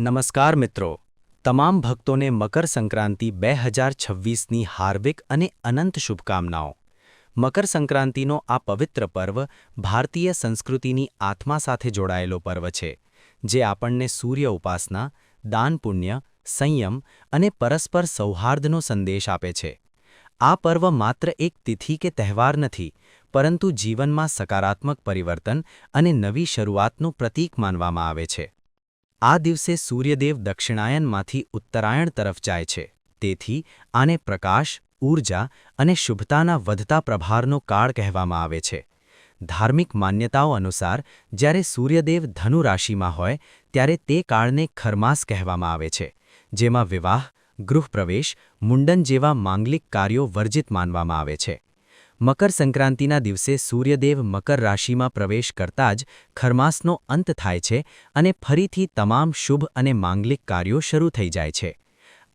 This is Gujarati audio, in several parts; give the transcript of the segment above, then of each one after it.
નમસ્કાર મિત્રો. તમામ ભક્તોને મકર સંક્રાંતિ બે હજાર છવ્વીસની હાર્દિક અને અનંત શુભકામનાઓ. મકર સંક્રાંતિનો આ પવિત્ર પર્વ ભારતીય સંસ્કૃતિની આત્મા સાથે જોડાયેલો પર્વ છે, જે આપણને સૂર્ય ઉપાસના, દાન પુણ્ય, સંયમ અને પરસ્પર સૌહાર્દનો સંદેશ આપે છે. આ પર્વ માત્ર એક તિથિ કે તહેવાર નથી, પરંતુ જીવનમાં સકારાત્મક પરિવર્તન અને નવી શરૂઆતનું પ્રતીક માનવામાં આવે છે. આ દિવસે સૂર્યદેવ દક્ષિણાયનમાંથી ઉત્તરાયણ તરફ જાય છે. તેથી આને પ્રકાશ ઊર્જા અને શુભતાના વધતા પ્રભારનો કાળ કહેવામાં આવે છે. ધાર્મિક માન્યતાઓ અનુસાર, જ્યારે સૂર્યદેવ ધનુ રાશિમાં હોય, ત્યારે તે કાળને ખરમાસ કહેવામાં આવે છે, જેમાં વિવાહ, ગૃહપ્રવેશ, મુંડન જેવા માંગલિક કાર્યો વર્જિત માનવામાં આવે છે. મકર સંક્રાંતિના દિવસે સૂર્યદેવ મકર રાશિમાં પ્રવેશ કરતા જ ખરમાસનો અંત થાય છે અને ફરીથી તમામ શુભ અને માંગલિક કાર્યો શરૂ થઈ જાય છે.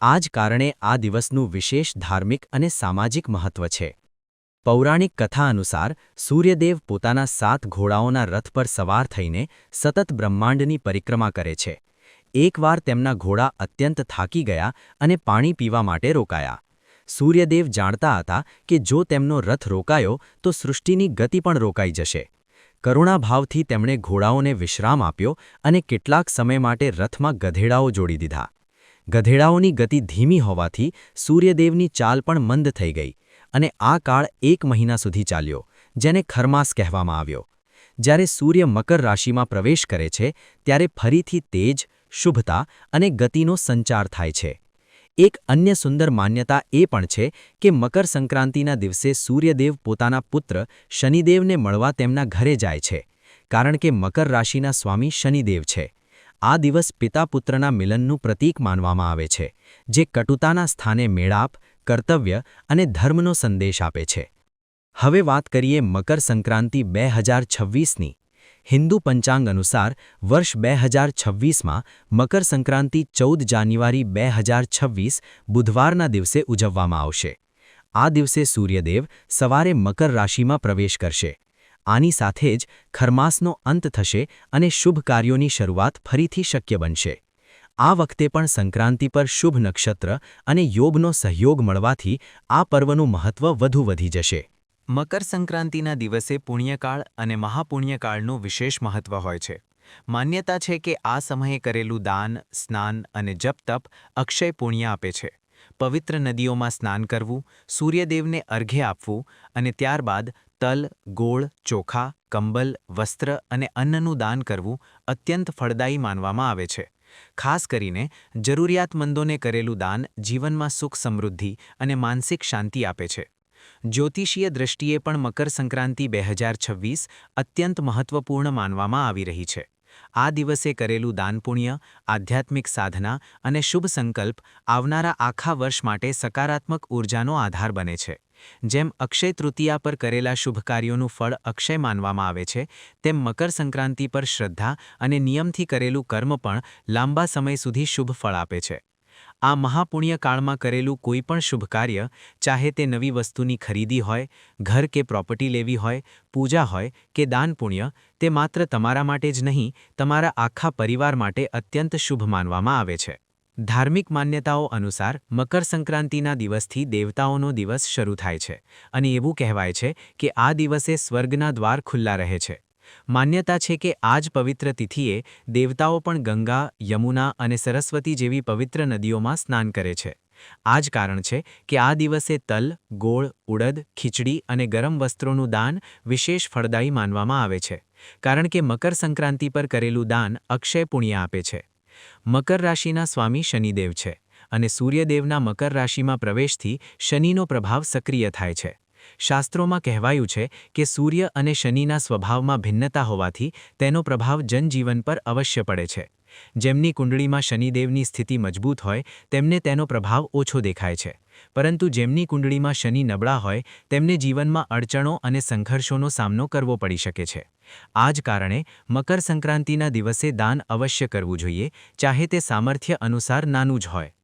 આ જ કારણે આ દિવસનું વિશેષ ધાર્મિક અને સામાજિક મહત્વ છે. પૌરાણિક કથા અનુસાર, સૂર્યદેવ પોતાના સાત ઘોડાઓના રથ પર સવાર થઈને સતત બ્રહ્માંડની પરિક્રમા કરે છે. એકવાર તેમના ઘોડા અત્યંત થાકી ગયા અને પાણી પીવા માટે રોકાયા. સૂર્યદેવ જાણતા હતા કે જો તેમનો રથ રોકાયો, તો સૃષ્ટિની ગતિ પણ રોકાઈ જશે. કરુણાભાવથી તેમણે ઘોડાઓને વિશ્રામ આપ્યો અને કેટલાક સમય માટે રથમાં ગધેડાઓ જોડી દીધા. ગધેડાઓની ગતિ ધીમી હોવાથી સૂર્યદેવની ચાલ પણ મંદ થઈ ગઈ અને આ કાળ એક મહિના સુધી ચાલ્યો, જેને ખરમાસ કહેવામાં આવ્યો. જ્યારે સૂર્ય મકર રાશિમાં પ્રવેશ કરે છે, ત્યારે ફરીથી તેજ, શુભતા અને ગતિનો સંચાર થાય છે. એક અન્ય સુંદર માન્યતા એ પણ છે કે મકર સંક્રાંતિના દિવસે સૂર્યદેવ પોતાના પુત્ર શનિદેવને મળવા તેમના ઘરે જાય છે, કારણ કે મકર રાશિના સ્વામી શનિદેવ છે. આ દિવસ પિતા પુત્રના મિલનનું પ્રતીક માનવામાં આવે છે, જે કટુતાના સ્થાને મેળાપ, કર્તવ્ય અને ધર્મનો સંદેશ આપે છે. હવે વાત કરીએ મકર સંક્રાંતિ બે હજાર છવ્વીસની. હિન્દુ પંચાંગ અનુસાર વર્ષ બે હજાર છવ્વીસમાં મકર સંક્રાંતિ ચૌદ જાન્યુઆરી બે હજાર છવ્વીસ બુધવારના દિવસે ઉજવવામાં આવશે. આ દિવસે સૂર્યદેવ સવારે મકર રાશિમાં પ્રવેશ કરશે. આની સાથે જ ખરમાસનો અંત થશે અને શુભ કાર્યોની શરૂઆત ફરીથી શક્ય બનશે. આ વખતે પણ સંક્રાંતિ પર શુભ નક્ષત્ર અને યોગનો સહયોગ મળવાથી આ પર્વનું મહત્ત્વ વધુ વધી જશે. મકર સંક્રાંતિના દિવસે પુણ્યકાળ અને મહાપુણ્યકાળનું વિશેષ મહત્વ હોય છે. માન્યતા છે કે આ સમયે કરેલું દાન, સ્નાન અને જપ અક્ષય પુણ્ય આપે છે. પવિત્ર નદીઓમાં સ્નાન કરવું, સૂર્યદેવને અર્ઘ્ય આપવું અને ત્યારબાદ તલ, ગોળ, ચોખા, કંબલ, વસ્ત્ર અને અન્નનું દાન કરવું અત્યંત ફળદાયી માનવામાં આવે છે. ખાસ કરીને જરૂરિયાતમંદોને કરેલું દાન જીવનમાં સુખ સમૃદ્ધિ અને માનસિક શાંતિ આપે છે. જ્યોતિષીય દ્રષ્ટિએ પણ મકર સંક્રાંતિ બે હજાર છવ્વીસ અત્યંત મહત્વપૂર્ણ માનવામાં આવી રહી છે. આ દિવસે કરેલું દાનપુણ્ય આધ્યાત્મિક સાધના અને શુભ સંકલ્પ આવનારા આખા વર્ષ માટે સકારાત્મક ઊર્જાનો આધાર બને છે. જેમ અક્ષય તૃતીયા પર કરેલા શુભ કાર્યોનું ફળ અક્ષય માનવામાં આવે છે, તેમ મકર સંક્રાંતિ પર શ્રદ્ધા અને નિયમથી કરેલું કર્મ પણ લાંબા સમય સુધી શુભ ફળ આપે છે. આ મહાપુણ્ય કાળમાં કરેલું કોઈપણ શુભ કાર્ય, ચાહે તે નવી વસ્તુની ખરીદી હોય, ઘર કે પ્રોપર્ટી લેવી હોય, પૂજા હોય કે દાન પુણ્ય, તે માત્ર તમારા માટે જ નહીં, તમારા આખા પરિવાર માટે અત્યંત શુભ માનવામાં આવે છે. ધાર્મિક માન્યતાઓ અનુસાર, મકર સંક્રાંતિના દિવસથી દેવતાઓનો દિવસ શરૂ થાય છે, અને એવું કહેવાય છે કે આ દિવસે સ્વર્ગના દ્વાર ખુલ્લા રહે છે. માન્યતા છે કે આ જ પવિત્ર તિથિએ દેવતાઓ પણ ગંગા, યમુના અને સરસ્વતી જેવી પવિત્ર નદીઓમાં સ્નાન કરે છે. આ જ કારણ છે કે આ દિવસે તલ, ગોળ, ઉડદ, ખીચડી અને ગરમ વસ્ત્રોનું દાન વિશેષ ફળદાયી માનવામાં આવે છે, કારણ કે મકર સંક્રાંતિ પર કરેલું દાન અક્ષય પુણ્ય આપે છે. મકર રાશિના સ્વામી શનિદેવ છે અને સૂર્યદેવના મકર રાશિમાં પ્રવેશથી શનિનો પ્રભાવ સક્રિય થાય છે. શાસ્ત્રોમાં કહેવાયું છે કે સૂર્ય અને શનિના સ્વભાવમાં ભિન્નતા હોવાથી તેનો પ્રભાવ જનજીવન પર અવશ્ય પડે છે. જેમની કુંડળીમાં શનિદેવની સ્થિતિ મજબૂત હોય, તેમને તેનો પ્રભાવ ઓછો દેખાય છે. પરંતુ જેમની કુંડળીમાં શનિ નબળા હોય, તેમને જીવનમાં અડચણો અને સંઘર્ષોનો સામનો કરવો પડી શકે છે. આ જ કારણે મકર સંક્રાંતિના દિવસે દાન અવશ્ય કરવું જોઈએ, ચાહે તે સામર્થ્ય અનુસાર નાનું જ હોય.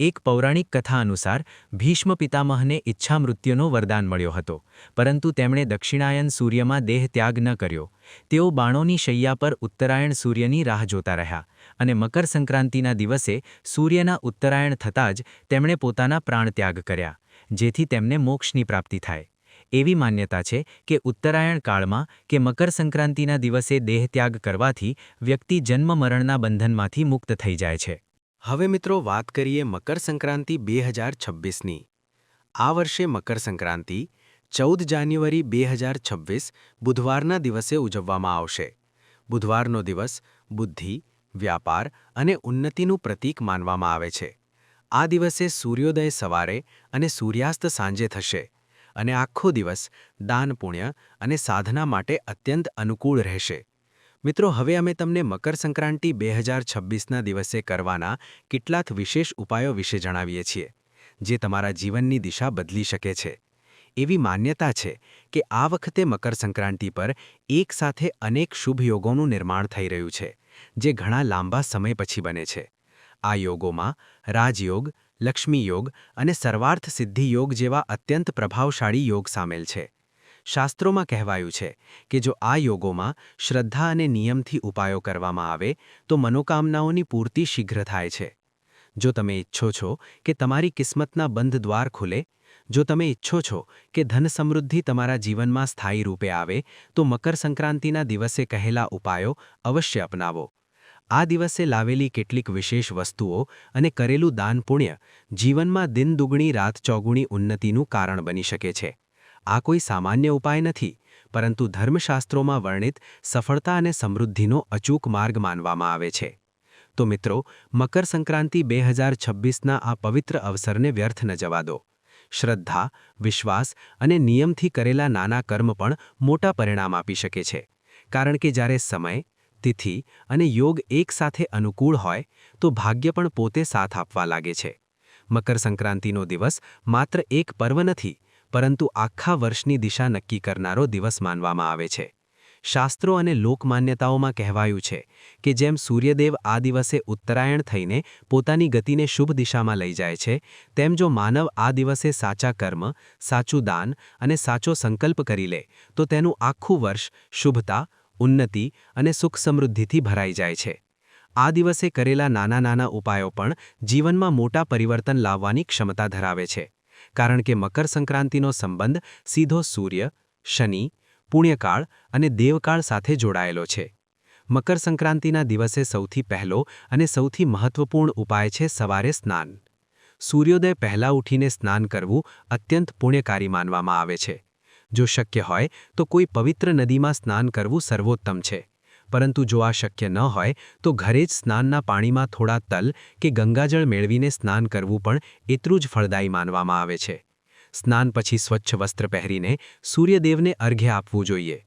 એક પૌરાણિક કથા અનુસાર ભીષ્મ પિતામહને ઈચ્છા મૃત્યુનો વરદાન મળ્યો હતો, પરંતુ તેમણે દક્ષિણાયન સૂર્યમાં દેહ ત્યાગ ન કર્યો. તેઓ બાણોની શૈયા પર ઉત્તરાયણ સૂર્યની રાહ જોતા રહ્યા અને મકર સંક્રાંતિના દિવસે સૂર્યના ઉત્તરાયણ થતાં જ તેમણે પોતાના પ્રાણ ત્યાગ કર્યા, જેથી તેમને મોક્ષની પ્રાપ્તિ થાય. એવી માન્યતા છે કે ઉત્તરાયણ કાળમાં કે મકર સંક્રાંતિના દિવસે દેહત્યાગ કરવાથી વ્યક્તિ જન્મ મરણના બંધનમાંથી મુક્ત થઈ જાય છે. હવે મિત્રો વાત કરીએ મકર સંક્રાંતિ બે હજાર છવ્વીસની. આ વર્ષે મકર સંક્રાંતિ ચૌદ જાન્યુઆરી બે હજાર છવ્વીસ બુધવારના દિવસે ઉજવવામાં આવશે. બુધવારનો દિવસ બુદ્ધિ, વ્યાપાર અને ઉન્નતિનું પ્રતીક માનવામાં આવે છે. આ દિવસે સૂર્યોદય સવારે અને સૂર્યાસ્ત સાંજે થશે અને આખો દિવસ દાન પુણ્ય અને સાધના માટે અત્યંત અનુકૂળ રહેશે. મિત્રો, હવે અમે તમને મકર સંક્રાંતિ બે હજાર છવ્વીસના દિવસે કરવાના કેટલાક વિશેષ ઉપાયો વિશે જણાવીએ છીએ, જે તમારા જીવનની દિશા બદલી શકે છે. એવી માન્યતા છે કે આ વખતે મકર સંક્રાંતિ પર એકસાથે અનેક શુભ યોગોનું નિર્માણ થઈ રહ્યું છે, જે ઘણા લાંબા સમય પછી બને છે. આ યોગોમાં રાજયોગ, લક્ષ્મી યોગ અને સર્વાર્થ સિદ્ધિ યોગ જેવા અત્યંત પ્રભાવશાળી યોગ સામેલ છે. શાસ્ત્રોમાં કહેવાયું છે કે જો આ યોગોમાં શ્રદ્ધા અને નિયમથી ઉપાયો કરવામાં આવે, તો મનોકામનાઓની પૂર્તિ શીઘ્ર થાય છે. જો તમે ઈચ્છો છો કે તમારી કિસ્મતના બંધ દ્વાર ખુલે, જો તમે ઈચ્છો છો કે ધન સમૃદ્ધિ તમારા જીવનમાં સ્થાયી રૂપે આવે, તો મકર સંક્રાંતિના દિવસે કહેલા ઉપાયો અવશ્ય અપનાવો. આ દિવસે લાવેલી કેટલીક વિશેષ વસ્તુઓ અને કરેલું દાન પુણ્ય જીવનમાં દિન દુગણી રાત ચોગુણી ઉન્નતિનું કારણ બની શકે છે. આ કોઈ સામાન્ય ઉપાય નથી, પરંતુ ધર્મશાસ્ત્રોમાં વર્ણિત સફળતા અને સમૃદ્ધિનો અચૂક માર્ગ માનવામાં આવે છે. તો મિત્રો, મકર સંક્રાંતિ બે હજાર છવ્વીસના આ પવિત્ર અવસરને વ્યર્થ ન જવા દો. શ્રદ્ધા, વિશ્વાસ અને નિયમથી કરેલા નાના કર્મ પણ મોટા પરિણામ આપી શકે છે. કારણ કે જ્યારે સમય, તિથિ અને યોગ એકસાથે અનુકૂળ હોય, તો ભાગ્ય પણ પોતે સાથ આપવા લાગે છે. મકર સંક્રાંતિનો દિવસ માત્ર એક પર્વ નથી પરંતુ આખા વર્ષની દિશા નક્કી કરનારો દિવસ માનવામાં આવે છે. શાસ્ત્રો અને લોકમાન્યતાઓમાં કહેવાયું છે કે જેમ સૂર્યદેવ આ દિવસે ઉત્તરાયણ થઈને પોતાની ગતિને શુભ દિશામાં લઈ જાય છે, તેમ જો માનવ આ દિવસે સાચા કર્મ, સાચું દાન અને સાચો સંકલ્પ કરી લે, તો તેનું આખું વર્ષ શુભતા, ઉન્નતિ અને સુખ સમૃદ્ધિથી ભરાઈ જાય છે. આ દિવસે કરેલા નાના નાના ઉપાયો પણ જીવનમાં મોટા પરિવર્તન લાવવાની ક્ષમતા ધરાવે છે. કારણ કે મકર સંક્રાંતિનો સંબંધ સીધો સૂર્ય, શનિ, પુણ્યકાળ અને દેવકાળ સાથે જોડાયેલો છે. મકર સંક્રાંતિના દિવસે સૌથી પહેલો અને સૌથી મહત્વપૂર્ણ ઉપાય છે સવારે સ્નાન. સૂર્યોદય પહેલાં ઉઠીને સ્નાન કરવું અત્યંત પુણ્યકારી માનવામાં આવે છે. જો શક્ય હોય તો કોઈ પવિત્ર નદીમાં સ્નાન કરવું સર્વોત્તમ છે. પરંતુ જો આ શક્ય ન હોય, તો ઘરે જ સ્નાનના પાણીમાં થોડા તલ કે ગંગાજળ મેળવીને સ્નાન કરવું પણ એટલું જ ફળદાયી માનવામાં આવે છે. સ્નાન પછી સ્વચ્છ વસ્ત્ર પહેરીને સૂર્યદેવને અર્ઘ્ય આપવું જોઈએ.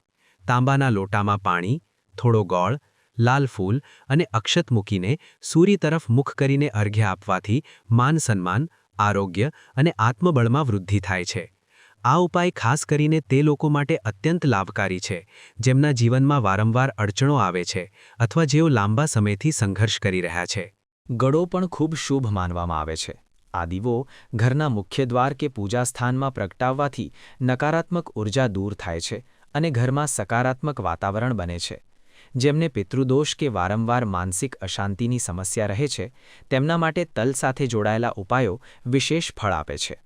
તાંબાના લોટામાં પાણી, થોડો ગોળ, લાલ ફૂલ અને અક્ષત મૂકીને સૂર્ય તરફ મુખ કરીને અર્ઘ્ય આપવાથી માન સન્માન, આરોગ્ય અને આત્મબળમાં વૃદ્ધિ થાય છે. આ ઉપાય ખાસ કરીને તે લોકો માટે અત્યંત લાભકારી છે, જેમના જીવનમાં વારંવાર અડચણો આવે છે અથવા જેઓ લાંબા સમયથી સંઘર્ષ કરી રહ્યા છે. ગળો પણ ખૂબ શુભ માનવામાં આવે છે. આ દીવો ઘરના મુખ્ય દ્વાર કે પૂજાસ્થાનમાં પ્રગટાવવાથી નકારાત્મક ઊર્જા દૂર થાય છે અને ઘરમાં સકારાત્મક વાતાવરણ બને છે. જેમને પિતૃદોષ કે વારંવાર માનસિક અશાંતિની સમસ્યા રહે છે, તેમના માટે તલ સાથે જોડાયેલા ઉપાયો વિશેષ ફળ આપે છે.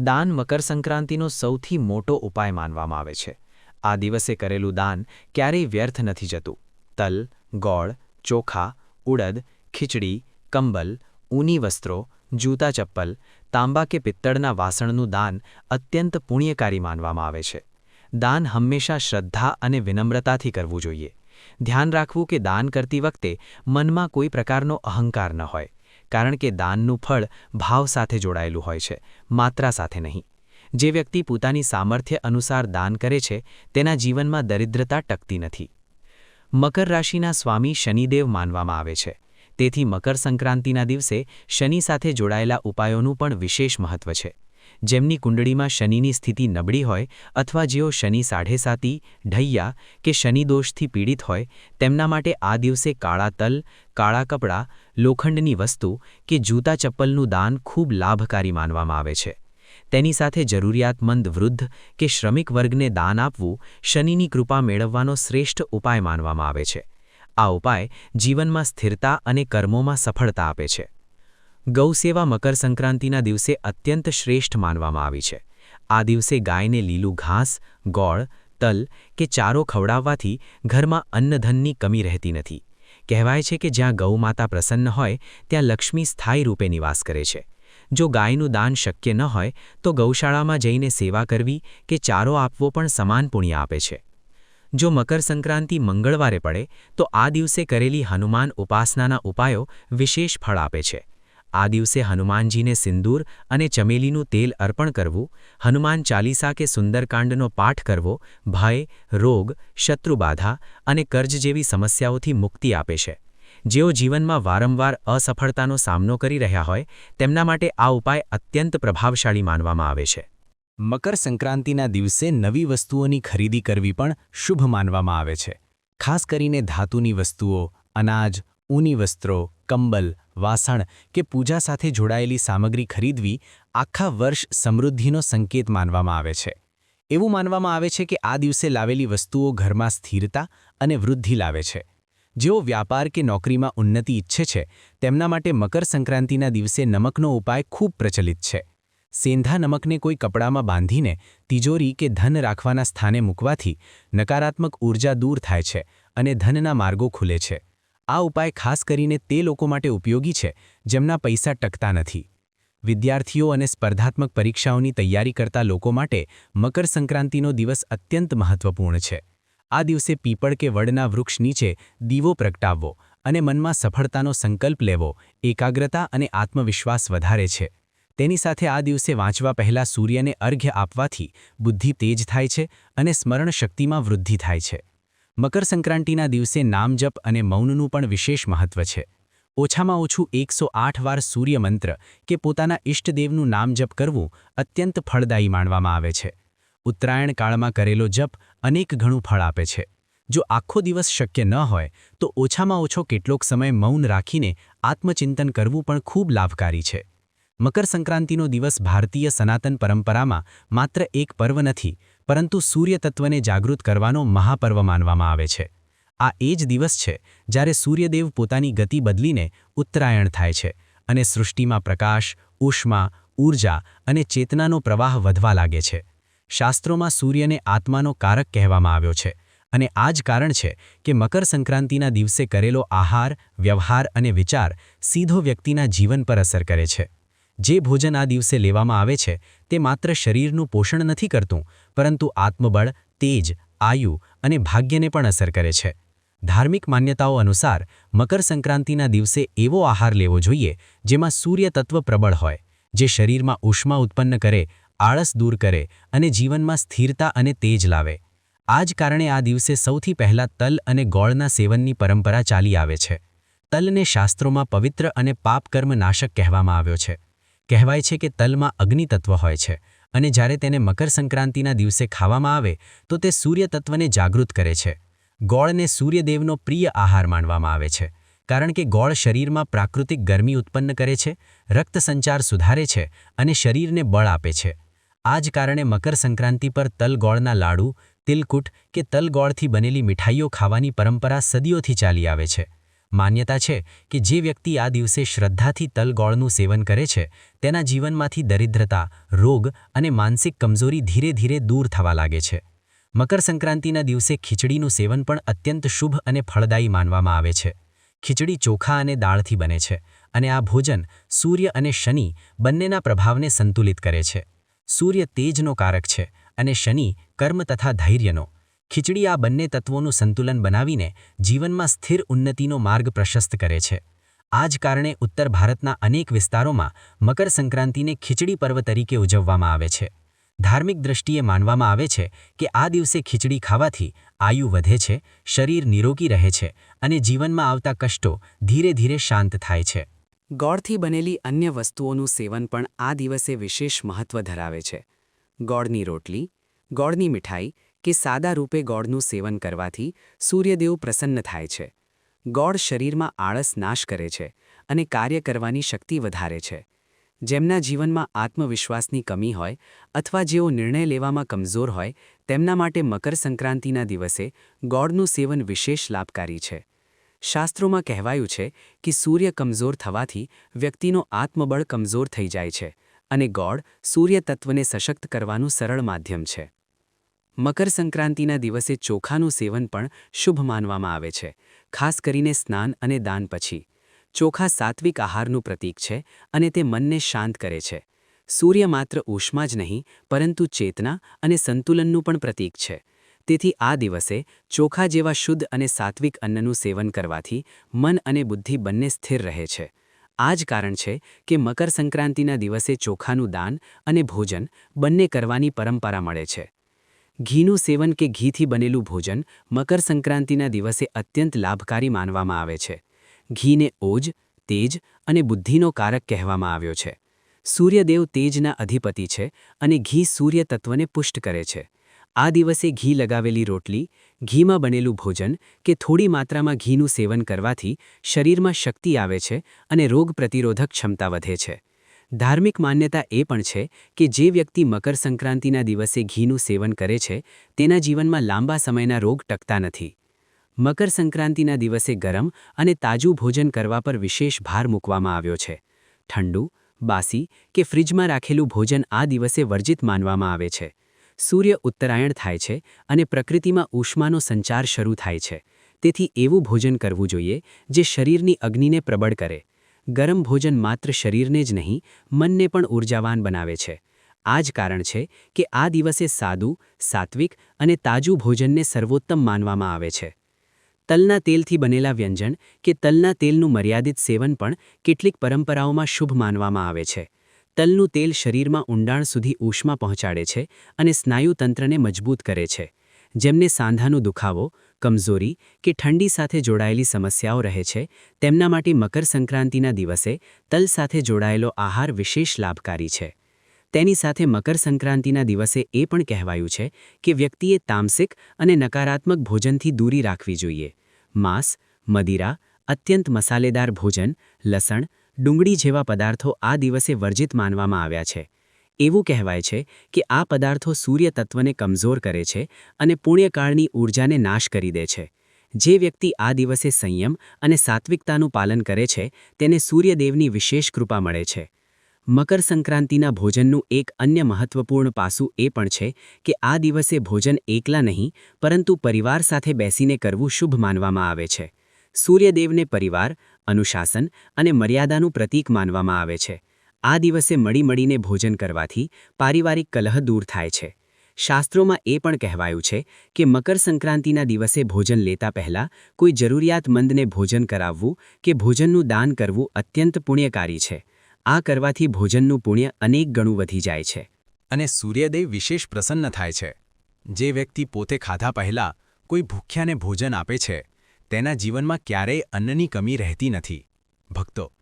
દાન મકર સંક્રાંતિનો સૌથી મોટો ઉપાય માનવામાં આવે છે. આ દિવસે કરેલું દાન ક્યારેય વ્યર્થ નથી જતું. તલ, ગોળ, ચોખા, ઉડદ, ખીચડી, કંબલ, ઊની વસ્ત્રો, જૂતા ચપ્પલ, તાંબા કે પિત્તળના વાસણનું દાન અત્યંત પુણ્યકારી માનવામાં આવે છે. દાન હંમેશા શ્રદ્ધા અને વિનમ્રતાથી કરવું જોઈએ. ધ્યાન રાખવું કે દાન કરતી વખતે મનમાં કોઈ પ્રકારનો અહંકાર ન હોય. કારણ કે દાનનું ફળ ભાવ સાથે જોડાયેલું હોય છે, માત્રા સાથે નહીં. જે વ્યક્તિ પોતાની સામર્થ્ય અનુસાર દાન કરે છે, તેના જીવનમાં દરિદ્રતા ટકતી નથી. મકર રાશિના સ્વામી શનિદેવ માનવામાં આવે છે. તેથી મકર સંક્રાંતિના દિવસે શનિ સાથે જોડાયેલા ઉપાયોનું પણ વિશેષ મહત્વ છે. જેમની કુંડળીમાં શનિની સ્થિતિ નબળી હોય અથવા જેઓ શનિ સાઢેસાતી ઢૈયા કે શનિદોષથી પીડિત હોય, તેમના માટે આ દિવસે કાળા તલ, કાળા કપડાં લોખંડની વસ્તુ કે જૂતા ચપ્પલનું દાન ખૂબ લાભકારી માનવામાં આવે છે. તેની સાથે જરૂરિયાતમંદ વૃદ્ધ કે શ્રમિક વર્ગને દાન આપવું શનિની કૃપા મેળવવાનો શ્રેષ્ઠ ઉપાય માનવામાં આવે છે. આ ઉપાય જીવનમાં સ્થિરતા અને કર્મોમાં સફળતા આપે છે. ગૌસેવા મકર સંક્રાંતિના દિવસે અત્યંત શ્રેષ્ઠ માનવામાં આવી છે. આ દિવસે ગાયને લીલું ઘાસ, ગોળ, તલ કે ચારો ખવડાવવાથી ઘરમાં અન્નધનની કમી રહેતી નથી. કહેવાય છે કે જ્યાં ગૌમાતા પ્રસન્ન હોય, ત્યાં લક્ષ્મી સ્થાયી રૂપે નિવાસ કરે છે. જો ગાયનું દાન શક્ય ન હોય, તો ગૌશાળામાં જઈને સેવા કરવી કે ચારો આપવો પણ સમાન પુણ્ય આપે છે. જો મકર સંક્રાંતિ મંગળવારે પડે, તો આ દિવસે કરેલી હનુમાન ઉપાસનાના ઉપાયો વિશેષ ફળ આપે છે. આ દિવસે હનુમાનજીને સિંદૂર અને ચમેલીનું તેલ અર્પણ કરવું, હનુમાન ચાલીસા કે સુંદરકાંડનો પાઠ કરવો, ભય, રોગ, શત્રુબાધા અને કર્જ જેવી સમસ્યાઓથી મુક્તિ આપે છે. જેઓ જીવનમાં વારંવાર અસફળતાનો સામનો કરી રહ્યા હોય, તેમના માટે આ ઉપાય અત્યંત પ્રભાવશાળી માનવામાં આવે છે. મકર સંક્રાંતિના દિવસે નવી વસ્તુઓની ખરીદી કરવી પણ શુભ માનવામાં આવે છે. ખાસ કરીને ધાતુની વસ્તુઓ, અનાજ, ઊની વસ્ત્રો, કંબલ વાસણ કે પૂજા સાથે જોડાયેલી સામગ્રી ખરીદવી આખા વર્ષ સમૃદ્ધિનો સંકેત માનવામાં આવે છે. એવું માનવામાં આવે છે કે આ દિવસે લાવેલી વસ્તુઓ ઘરમાં સ્થિરતા અને વૃદ્ધિ લાવે છે. જેઓ વ્યાપાર કે નોકરીમાં ઉન્નતિ ઈચ્છે છે, તેમના માટે મકર સંક્રાંતિના દિવસે નમકનો ઉપાય ખૂબ પ્રચલિત છે. સેંધા નમકને કોઈ કપડામાં બાંધીને તિજોરી કે ધન રાખવાના સ્થાને મૂકવાથી નકારાત્મક ઊર્જા દૂર થાય છે અને ધનના માર્ગો ખુલે છે. આ ઉપાય ખાસ કરીને તે લોકો માટે ઉપયોગી છે, જેમના પૈસા ટકતા નથી. વિદ્યાર્થીઓ અને સ્પર્ધાત્મક પરીક્ષાઓની તૈયારી કરતા લોકો માટે મકર સંક્રાંતિનો દિવસ અત્યંત મહત્વપૂર્ણ છે. આ દિવસે પીપળ કે વડના વૃક્ષ નીચે દીવો પ્રગટાવવો અને મનમાં સફળતાનો સંકલ્પ લેવો, એકાગ્રતા અને આત્મવિશ્વાસ વધારે છે. તેની સાથે આ દિવસે વાંચવા પહેલાં સૂર્યને અર્ઘ્ય આપવાથી બુદ્ધિ તેજ થાય છે અને સ્મરણ શક્તિમાં વૃદ્ધિ થાય છે. મકર સંક્રાંતિના દિવસે નામજપ અને મૌનનું પણ વિશેષ મહત્વ છે. ઓછામાં ઓછું એકસો આઠ વાર સૂર્યમંત્ર કે પોતાના ઇષ્ટદેવનું નામ જપ કરવું અત્યંત ફળદાયી માનવામાં આવે છે. ઉત્તરાયણ કાળમાં કરેલો જપ અનેક ઘણું ફળ આપે છે. જો આખો દિવસ શક્ય ન હોય, તો ઓછામાં ઓછો કેટલોક સમય મૌન રાખીને આત્મચિંતન કરવું પણ ખૂબ લાભકારી છે. મકર સંક્રાંતિનો દિવસ ભારતીય સનાતન પરંપરામાં માત્ર એક પર્વ નથી પરંતુ સૂર્યતત્વને જાગૃત કરવાનો મહાપર્વ માનવામાં આવે છે. આ એ જ દિવસ છે જ્યારે સૂર્યદેવ પોતાની ગતિ બદલીને ઉત્તરાયણ થાય છે અને સૃષ્ટિમાં પ્રકાશ, ઉષ્મા ઊર્જા અને ચેતનાનો પ્રવાહ વધવા લાગે છે. શાસ્ત્રોમાં સૂર્યને આત્માનો કારક કહેવામાં આવ્યો છે અને આ જ કારણ છે કે મકર સંક્રાંતિના દિવસે કરેલો આહાર, વ્યવહાર અને વિચાર સીધો વ્યક્તિના જીવન પર અસર કરે છે. જે ભોજન આ દિવસે લેવામાં આવે છે તે માત્ર શરીરનું પોષણ નથી કરતું પરંતુ આત્મબળ, તેજ, આયુ અને ભાગ્યને પણ અસર કરે છે. ધાર્મિક માન્યતાઓ અનુસાર, મકર સંક્રાંતિના દિવસે એવો આહાર લેવો જોઈએ, જેમાં સૂર્ય તત્વ પ્રબળ હોય, જે શરીરમાં ઉષ્મા ઉત્પન્ન કરે, આળસ દૂર કરે અને જીવનમાં સ્થિરતા અને તેજ લાવે. આ જ કારણે આ દિવસે સૌથી પહેલાં તલ અને ગોળના સેવનની પરંપરા ચાલી આવે છે. તલને શાસ્ત્રોમાં પવિત્ર અને પાપકર્મ નાશક કહેવામાં આવ્યો છે. કહેવાય છે કે તલમાં અગ્નિતત્વ હોય છે. અને જ્યારે તેને મકર સંક્રાંતિના દિવસે ખાવામાં આવે, તો તે સૂર્યતત્વને જાગૃત કરે છે. ગોળને સૂર્યદેવનો પ્રિય આહાર માનવામાં આવે છે, કારણ કે ગોળ શરીરમાં પ્રાકૃતિક ગરમી ઉત્પન્ન કરે છે રક્ત સંચાર સુધારે છે અને શરીરને બળ આપે છે. આ જ કારણે મકર સંક્રાંતિ પર તલગોળના લાડુ, તિલકુટ કે તલગોળથી બનેલી મીઠાઈઓ ખાવાની પરંપરા સદીઓથી ચાલી આવે છે. માન્યતા છે કે જે વ્યક્તિ આ દિવસે શ્રદ્ધાથી તલગોળનું સેવન કરે છે, તેના જીવનમાંથી દરિદ્રતા, રોગ અને માનસિક કમજોરી ધીરે ધીરે દૂર થવા લાગે છે. મકર સંક્રાંતિના દિવસે ખીચડીનું સેવન પણ અત્યંત શુભ અને ફળદાયી માનવામાં આવે છે. ખીચડી ચોખા અને દાળથી બને છે અને આ ભોજન સૂર્ય અને શનિ બંનેના પ્રભાવને સંતુલિત કરે છે. સૂર્ય તેજનો કારક છે અને શનિ કર્મ તથા ધૈર્યનો ખીચડી આ બંને તત્વોનું સંતુલન બનાવીને જીવનમાં સ્થિર ઉન્નતિનો માર્ગ પ્રશસ્ત કરે છે. આ જ કારણે ઉત્તર ભારતના અનેક વિસ્તારોમાં મકર સંક્રાંતિને ખીચડી પર્વ તરીકે ઉજવવામાં આવે છે. ધાર્મિક દ્રષ્ટિએ માનવામાં આવે છે કે આ દિવસે ખીચડી ખાવાથી આયુ વધે છે, શરીર નિરોગી રહે છે અને જીવનમાં આવતા કષ્ટો ધીરે ધીરે શાંત થાય છે. ગોળથી બનેલી અન્ય વસ્તુઓનું સેવન પણ આ દિવસે વિશેષ મહત્વ ધરાવે છે. ગોળની રોટલી, ગોળની મીઠાઈ કે સાદા રૂપે ગોળનું સેવન કરવાથી સૂર્યદેવ પ્રસન્ન થાય છે. ગોળ શરીરમાં આળસ નાશ કરે છે અને કાર્ય કરવાની શક્તિ વધારે છે. જેમના જીવનમાં આત્મવિશ્વાસની કમી હોય અથવા જેઓ નિર્ણય લેવામાં કમજોર હોય, તેમના માટે મકર સંક્રાંતિના દિવસે ગોળનું સેવન વિશેષ લાભકારી છે. શાસ્ત્રોમાં કહેવાયું છે કે સૂર્ય કમજોર થવાથી વ્યક્તિનો આત્મબળ કમજોર થઈ જાય છે અને ગોળ સૂર્ય તત્વને સશક્ત કરવાનું સરળ માધ્યમ છે. મકર સંક્રાંતિના દિવસે ચોખાનું સેવન પણ શુભ માનવામાં આવે છે, ખાસ કરીને સ્નાન અને દાન પછી. ચોખા સાત્વિક આહારનું પ્રતીક છે અને તે મનને શાંત કરે છે. સૂર્ય માત્ર ઉષ્મા જ નહીં, પરંતુ ચેતના અને સંતુલનનું પણ પ્રતીક છે. તેથી આ દિવસે ચોખા જેવા શુદ્ધ અને સાત્વિક અન્નનું સેવન કરવાથી મન અને બુદ્ધિ બંને સ્થિર રહે છે. આ જ કારણ છે કે મકર સંક્રાંતિના દિવસે ચોખાનું દાન અને ભોજન બંને કરવાની પરંપરા મળે છે. ઘીનું સેવન કે ઘીથી બનેલું ભોજન મકર સંક્રાંતિના દિવસે અત્યંત લાભકારી માનવામાં આવે છે. ઘીને ઓજ, તેજ અને બુદ્ધિનો કારક કહેવામાં આવ્યો છે. સૂર્યદેવ તેજના અધિપતિ છે અને ઘી સૂર્ય તત્વને પુષ્ટ કરે છે. આ દિવસે ઘી લગાવેલી રોટલી, ઘીમાં બનેલું ભોજન કે થોડી માત્રામાં ઘીનું સેવન કરવાથી શરીરમાં શક્તિ આવે છે અને રોગ પ્રતિરોધક ક્ષમતા વધે છે. ધાર્મિક માન્યતા એ પણ છે કે જે વ્યક્તિ મકર સંક્રાંતિના દિવસે ઘીનું સેવન કરે છે, તેના જીવનમાં લાંબા સમયના રોગ ટકતા નથી. મકર સંક્રાંતિના દિવસે ગરમ અને તાજું ભોજન કરવા પર વિશેષ ભાર મૂકવામાં આવ્યો છે. ઠંડુ, બાસી કે ફ્રિજમાં રાખેલું ભોજન આ દિવસે વર્જિત માનવામાં આવે છે. સૂર્ય ઉત્તરાયણ થાય છે અને પ્રકૃતિમાં ઉષ્માનો સંચાર શરૂ થાય છે. તેથી એવું ભોજન કરવું જોઈએ જે શરીરની અગ્નિને પ્રબળ કરે. ગરમ ભોજન માત્ર શરીરને જ નહીં, મનને પણ ઉર્જાવાન બનાવે છે. આ જ કારણ છે કે આ દિવસે સાદું, સાત્વિક અને તાજું ભોજનને સર્વોત્તમ માનવામાં આવે છે. તલના તેલથી બનેલા વ્યંજન કે તલના તેલનું મર્યાદિત સેવન પણ કેટલીક પરંપરાઓમાં શુભ માનવામાં આવે છે. તલનું તેલ શરીરમાં ઊંડાણ સુધી ઉષ્મા પહોંચાડે છે અને સ્નાયુતંત્રને મજબૂત કરે છે. જેમને સાંધાનો દુખાવો કમજોરી કે ઠંડી સાથે જોડાયેલી સમસ્યાઓ રહે છે, તેમના માટે મકર સંક્રાંતિના દિવસે તલ સાથે જોડાયેલો આહાર વિશેષ લાભકારી છે. તેની સાથે મકર સંક્રાંતિના દિવસે એ પણ કહેવાયું છે કે વ્યક્તિએ તામસિક અને નકારાત્મક ભોજનથી દૂરી રાખવી જોઈએ. માંસ, મદિરા, અત્યંત મસાલેદાર ભોજન, લસણ, ડુંગળી જેવા પદાર્થો આ દિવસે વર્જિત માનવામાં આવ્યા છે. એવું કહેવાય છે કે આ પદાર્થો સૂર્ય તત્વને કમજોર કરે છે અને પુણ્યકાળની ઊર્જાને નાશ કરી દે છે. જે વ્યક્તિ આ દિવસે સંયમ અને સાત્વિકતાનું પાલન કરે છે, તેને સૂર્યદેવની વિશેષ કૃપા મળે છે. મકર સંક્રાંતિના ભોજનનું એક અન્ય મહત્વપૂર્ણ પાસું એ પણ છે કે આ દિવસે ભોજન એકલા નહીં, પરંતુ પરિવાર સાથે બેસીને કરવું શુભ માનવામાં આવે છે. સૂર્યદેવને પરિવાર, અનુશાસન અને મર્યાદાનું પ્રતીક માનવામાં આવે છે. આ દિવસે મળી મળીને ભોજન કરવાથી પારિવારિક કલહ દૂર થાય છે. શાસ્ત્રોમાં એ પણ કહેવાયું છે કે મકર સંક્રાંતિના દિવસે ભોજન લેતા પહેલા કોઈ જરૂરિયાતમંદને ભોજન કરાવવું કે ભોજનનું દાન કરવું અત્યંત પુણ્યકારી છે. આ કરવાથી ભોજનનું પુણ્ય અનેક ગણું વધી જાય છે. અને સૂર્યદેવ વિશેષ પ્રસન્ન થાય છે. જે વ્યક્તિ પોતે ખાધા પહેલા કોઈ ભૂખ્યાને ભોજન આપે છે, તેના જીવનમાં ક્યારેય અન્નની કમી રહેતી નથી. ભક્તો,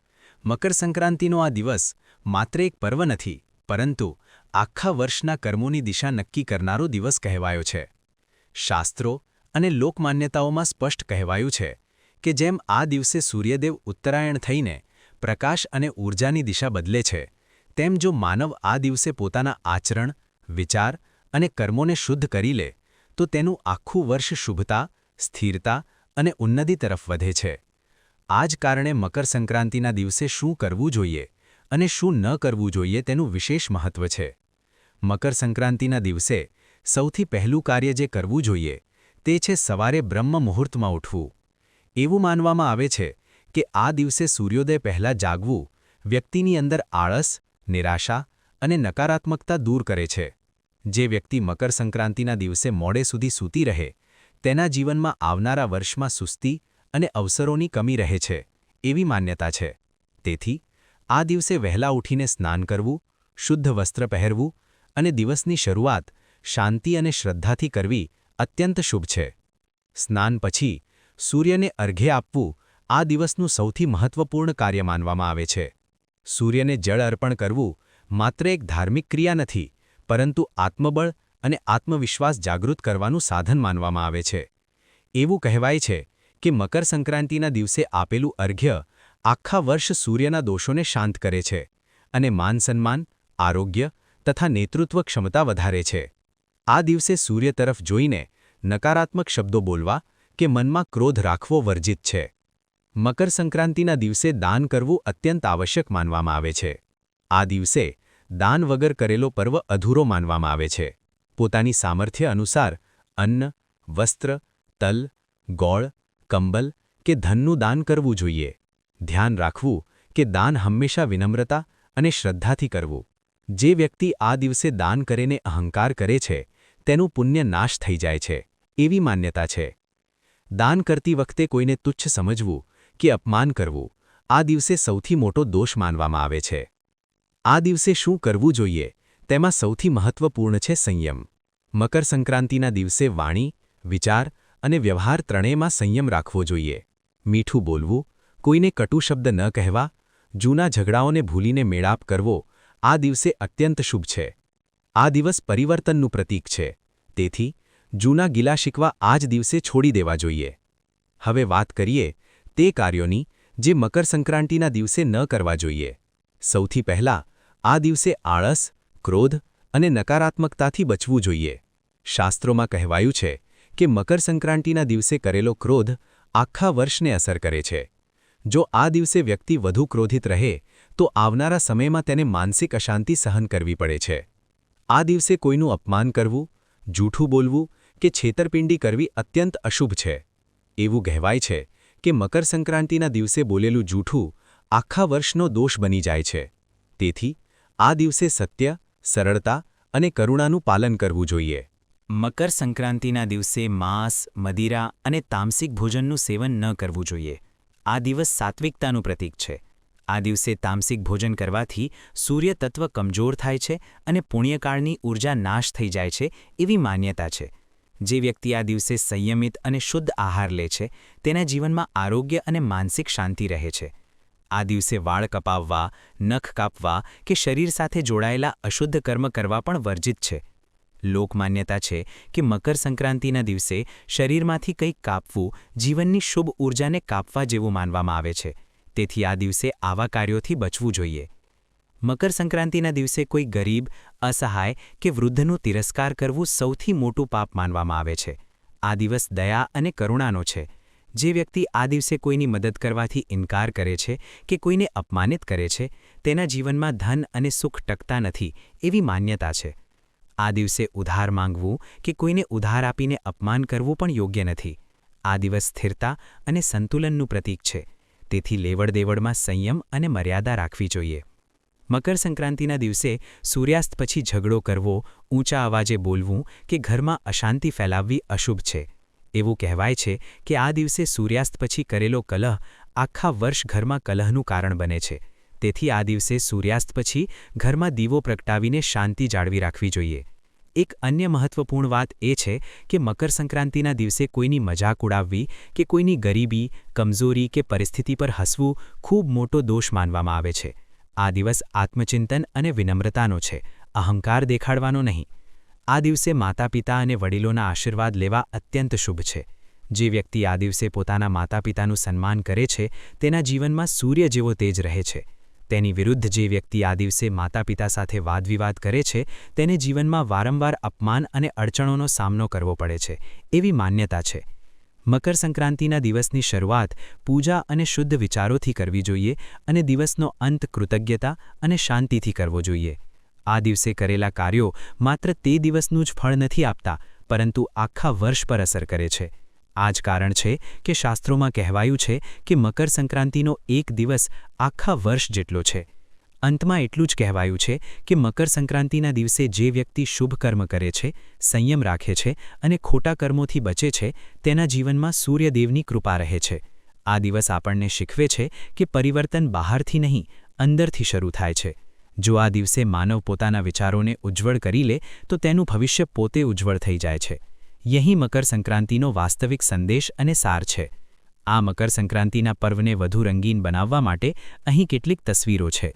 મકર સંક્રાંતિનો આ દિવસ માત્ર એક પર્વ નથી, પરંતુ આખા વર્ષના કર્મોની દિશા નક્કી કરનારો દિવસ કહેવાયો છે. શાસ્ત્રો અને લોકમાન્યતાઓમાં સ્પષ્ટ કહેવાયું છે કે જેમ આ દિવસે સૂર્યદેવ ઉત્તરાયણ થઈને પ્રકાશ અને ઊર્જાની દિશા બદલે છે, તેમ જો માનવ આ દિવસે પોતાના આચરણ, વિચાર અને કર્મોને શુદ્ધ કરી લે, તો તેનું આખું વર્ષ શુભતા, સ્થિરતા અને ઉન્નતિ તરફ વધે છે. આ જ કારણે મકર સંક્રાંતિના દિવસે શું કરવું જોઈએ? અને શું ન કરવું જોઈએ તેનું વિશેષ મહત્વ છે. મકર સંક્રાંતિના દિવસે સૌથી પહેલું કાર્ય જે કરવું જોઈએ તે છે સવારે બ્રહ્મ મુહૂર્તમાં ઉઠવું. એવું માનવામાં આવે છે કે આ દિવસે સૂર્યોદય પહેલાં જાગવું વ્યક્તિની અંદર આળસ, નિરાશા અને નકારાત્મકતા દૂર કરે છે. જે વ્યક્તિ મકર સંક્રાંતિના દિવસે મોડે સુધી સૂતી રહે, તેના જીવનમાં આવનારા વર્ષમાં સુસ્તી અને અવસરોની કમી રહે છે, એવી માન્યતા છે. તેથી આ દિવસે વહેલા ઉઠીને સ્નાન કરવું, શુદ્ધ વસ્ત્ર પહેરવું અને દિવસની શરૂઆત શાંતિ અને શ્રદ્ધાથી કરવી અત્યંત શુભ છે. સ્નાન પછી સૂર્યને અર્ઘ્ય આપવું આ દિવસનું સૌથી મહત્વપૂર્ણ કાર્ય માનવામાં આવે છે. સૂર્યને જળ અર્પણ કરવું માત્ર એક ધાર્મિક ક્રિયા નથી, પરંતુ આત્મબળ અને આત્મવિશ્વાસ જાગૃત કરવાનું સાધન માનવામાં આવે છે. એવું કહેવાય છે કે મકર સંક્રાંતિના દિવસે આપેલું અર્ઘ્ય આખા વર્ષ સૂર્યના દોષોને શાંત કરે છે અને માનસન્માન આરોગ્ય તથા નેતૃત્વ ક્ષમતા વધારે છે. આ દિવસે સૂર્ય તરફ જોઈને નકારાત્મક શબ્દો બોલવા કે મનમાં ક્રોધ રાખવો વર્જિત છે. મકર સંક્રાંતિના દિવસે દાન કરવું અત્યંત આવશ્યક માનવામાં આવે છે. આ દિવસે દાન વગર કરેલો પર્વ અધૂરો માનવામાં આવે છે. પોતાની સામર્થ્ય અનુસાર અન્ન, વસ્ત્ર, તલ, ગોળ, કંબલ કે ધનનું દાન કરવું જોઈએ. ધ્યાન રાખવું કે દાન હંમેશા વિનમ્રતા અને શ્રદ્ધાથી કરવું. જે વ્યક્તિ આ દિવસે દાન કરીને અહંકાર કરે છે, તેનું પુણ્ય નાશ થઈ જાય છે, એવી માન્યતા છે. દાન કરતી વખતે કોઈને તુચ્છ સમજવું કે અપમાન કરવું, આ દિવસે સૌથી મોટો દોષ માનવામાં આવે છે. આ દિવસે શું કરવું જોઈએ, તેમાં સૌથી મહત્વપૂર્ણ છે સંયમ. મકર સંક્રાંતિના દિવસે વાણી, વિચાર અને વ્યવહાર ત્રણેયમાં સંયમ રાખવો જોઈએ. મીઠું બોલવું કોઈને કટુ શબ્દ ન કહેવા, જૂના ઝઘડાઓને ભૂલીને મેળાપ કરવો, આ દિવસે અત્યંત શુભ છે. આ દિવસ પરિવર્તનનું પ્રતીક છે. તેથી, જૂના ગિલા શીકવા આ જ દિવસે છોડી દેવા જોઈએ. હવે વાત કરીએ તે કાર્યોની, જે મકર સંક્રાંતિના દિવસે ન કરવા જોઈએ. સૌથી પહેલાં, આ દિવસે આળસ, ક્રોધ અને નકારાત્મકતાથી બચવું જોઈએ. શાસ્ત્રોમાં કહેવાયું છે કે મકર સંક્રાંતિના દિવસે કરેલો ક્રોધ આખા વર્ષને અસર કરે છે. જો આ દિવસે વ્યક્તિ વધુ ક્રોધિત રહે, તો આવનારા સમયમાં તેને માનસિક અશાંતિ સહન કરવી પડે છે. આ દિવસે કોઈનું અપમાન કરવું, જૂઠું બોલવું કે છેતરપિંડી કરવી અત્યંત અશુભ છે. એવું કહેવાય છે કે મકરસંક્રાંતિના દિવસે બોલેલું જૂઠું આખા વર્ષનો દોષ બની જાય છે. તેથી, આ દિવસે સત્ય, સરળતા અને કરુણાનું પાલન કરવું જોઈએ. મકર સંક્રાંતિના દિવસે માંસ, મદિરા અને તામસિક ભોજનનું સેવન ન કરવું જોઈએ. આ દિવસ સાત્વિકતાનું પ્રતીક છે. આ દિવસે તામસિક ભોજન કરવાથી સૂર્ય તત્વ કમજોર થાય છે અને પુણ્યકાળની ઊર્જા નાશ થઈ જાય છે એવી માન્યતા છે. જે વ્યક્તિ આ દિવસે સંયમિત અને શુદ્ધ આહાર લે છે, તેના જીવનમાં આરોગ્ય અને માનસિક શાંતિ રહે છે. આ દિવસે વાળ કપાવવા, નખ કાપવા કે શરીર સાથે જોડાયેલા અશુદ્ધ કર્મ કરવા પણ વર્જિત છે. લોકમાન્યતા છે કે મકર સંક્રાંતિના દિવસે શરીરમાંથી કંઈક કાપવું જીવનની શુભ ઊર્જાને કાપવા જેવું માનવામાં આવે છે. તેથી આ દિવસે આવા કાર્યોથી બચવું જોઈએ. મકર સંક્રાંતિના દિવસે કોઈ ગરીબ, અસહાય કે વૃદ્ધનું તિરસ્કાર કરવું સૌથી મોટું પાપ માનવામાં આવે છે. આ દિવસ દયા અને કરુણાનો છે. જે વ્યક્તિ આ દિવસે કોઈની મદદ કરવાથી ઇનકાર કરે છે કે કોઈને અપમાનિત કરે છે, તેના જીવનમાં ધન અને સુખ ટકતા નથી એવી માન્યતા છે. આ દિવસે ઉધાર માંગવું કે કોઈને ઉધાર આપીને અપમાન કરવું પણ યોગ્ય નથી. આ દિવસ સ્થિરતા અને સંતુલનનું પ્રતીક છે. તેથી લેવડ દેવડમાં સંયમ અને મર્યાદા રાખવી જોઈએ. મકર સંક્રાંતિના દિવસે સૂર્યાસ્ત પછી ઝઘડો કરવો, ઊંચા અવાજે બોલવું કે ઘરમાં અશાંતિ ફેલાવવી અશુભ છે. એવું કહેવાય છે કે આ દિવસે સૂર્યાસ્ત પછી કરેલો કલહ આખા વર્ષ ઘરમાં કલહનું કારણ બને છે. તેથી આ દિવસે સૂર્યાસ્ત પછી ઘરમાં દીવો પ્રગટાવીને શાંતિ જાળવી રાખવી જોઈએ. એક અન્ય મહત્વપૂર્ણ વાત એ છે કે મકર સંક્રાંતિના દિવસે કોઈની મજાક ઉડાવવી કે કોઈની ગરીબી, કમજોરી કે પરિસ્થિતિ પર હસવું ખૂબ મોટો દોષ માનવામાં આવે છે. આ દિવસ આત્મચિંતન અને વિનમ્રતાનો છે, અહંકાર દેખાડવાનો નહીં. આ દિવસે માતાપિતા અને વડીલોના આશીર્વાદ લેવા અત્યંત શુભ છે. જે વ્યક્તિ આ દિવસે પોતાના માતાપિતાનું સન્માન કરે છે, તેના જીવનમાં સૂર્ય જેવો તેજ રહે છે. તેની વિરુદ્ધ જે વ્યક્તિ આ દિવસે માતાપિતા સાથે વાદવિવાદ કરે છે, તેને જીવનમાં વારંવાર અપમાન અને અડચણોનો સામનો કરવો પડે છે, એવી માન્યતા છે. મકર સંક્રાંતિના દિવસની શરૂઆત પૂજા અને શુદ્ધ વિચારોથી કરવી જોઈએ અને દિવસનો અંત કૃતજ્ઞતા અને શાંતિથી કરવો જોઈએ. આ દિવસે કરેલા કાર્યો માત્ર તે દિવસનું જ ફળ નથી આપતા, પરંતુ આખા વર્ષ પર અસર કરે છે. આ જ કારણ છે કે શાસ્ત્રોમાં કહેવાયું છે કે મકર સંક્રાંતિનો એક દિવસ આખા વર્ષ જેટલો છે. અંતમાં એટલું જ કહેવાયું છે કે મકર સંક્રાંતિના દિવસે જે વ્યક્તિ શુભ કર્મ કરે છે, સંયમ રાખે છે અને ખોટા કર્મોથી બચે છે, તેના જીવનમાં સૂર્યદેવની કૃપા રહે છે. આ દિવસ આપણને શીખવે છે કે પરિવર્તન બહારથી નહીં, અંદરથી શરૂ થાય છે. જો આ દિવસે માનવ પોતાના વિચારોને ઉજ્જવળ કરી લે, તો તેનું ભવિષ્ય પોતે ઉજ્જવળ થઈ જાય છે. યહીં મકર સંક્રાંતિનો વાસ્તવિક સંદેશ અને સાર છે. આ મકર સંક્રાંતિના પર્વને વધુ રંગીન બનાવવા માટે અહીં કેટલીક તસવીરો છે.